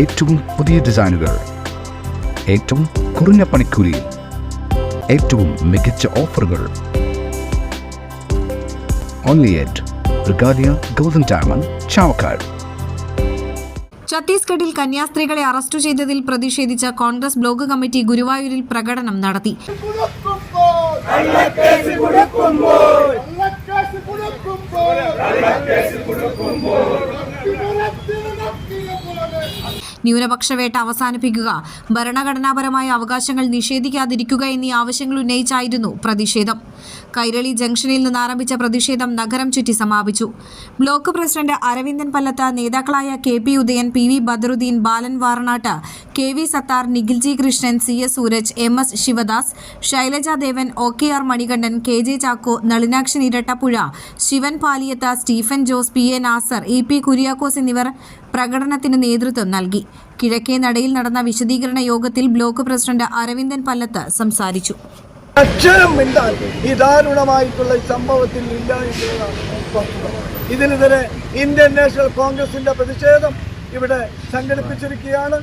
ഏറ്റവും പുതിയ ഡിസൈനുകൾ ഏറ്റവും കുറഞ്ഞ പണിക്കൂലി ഏറ്റവും മികച്ച ഓഫറുകൾ. Only at Regalia Golden Diamond Chavakkad ഛത്തീസ്ഗഡിൽ കന്യാസ്ത്രീകളെ അറസ്റ്റ് ചെയ്തതിൽ പ്രതിഷേധിച്ച കോൺഗ്രസ് ബ്ലോക്ക് കമ്മിറ്റി ഗുരുവായൂരിൽ പ്രകടനം നടത്തി. കള്ളക്കേസ് കൊടുക്കുമ്പോൾ കള്ളക്കേസ് കൊടുക്കുമ്പോൾ കള്ളക്കേസ് കൊടുക്കുമ്പോൾ ന്യൂനപക്ഷ വേട്ട അവസാനിപ്പിക്കുക. ഭരണഘടനാപരമായ അവകാശങ്ങൾ നിഷേധിക്കാതിരിക്കുക എന്നീ ആവശ്യങ്ങൾ ഉന്നയിച്ചായിരുന്നു പ്രതിഷേധം. കൈരളി ജംഗ്ഷനിൽ നിന്ന് ആരംഭിച്ച പ്രതിഷേധം നഗരം ചുറ്റി സമാപിച്ചു. ബ്ലോക്ക് പ്രസിഡന്റ് അരവിന്ദൻ പല്ലത്ത നേതാക്കളായ K P Udayan P V Badaruddin Balan Varanatt K V Sathar Nikhilji Krishnan C S Sooraj M S Sivadas Shailaja Devan O K R Manikandan K J Chacko Nalinakshan Irattappuzha Shivan Paliyath Stephen Jose P A Nasar E P Kuriakose എന്നിവർ പ്രകടനത്തിന് നേതൃത്വം നൽകി. കിഴക്കേ നടയിൽ നടന്ന വിശദീകരണ യോഗത്തിൽ block president Aravindan Pallath സംസാരിച്ചു. അക്ഷരം മിണ്ടാൻ ഈ ദാരുണമായിട്ടുള്ള സംഭവത്തിൽ ഇല്ല എന്നുള്ളതാണ് ഇതിനെതിരെ ഇന്ത്യൻ നാഷണൽ കോൺഗ്രസിന്റെ പ്രതിഷേധം ഇവിടെ സംഘടിപ്പിച്ചിരിക്കുകയാണ്.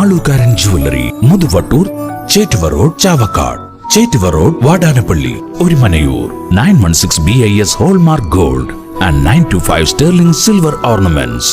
Alukkaran jewellery Muthuvattoor Chettuva road Chavakkad Chettuva road Vadanappally Orumanayur nine one six B I S hallmark gold and nine two five sterling silver ornaments.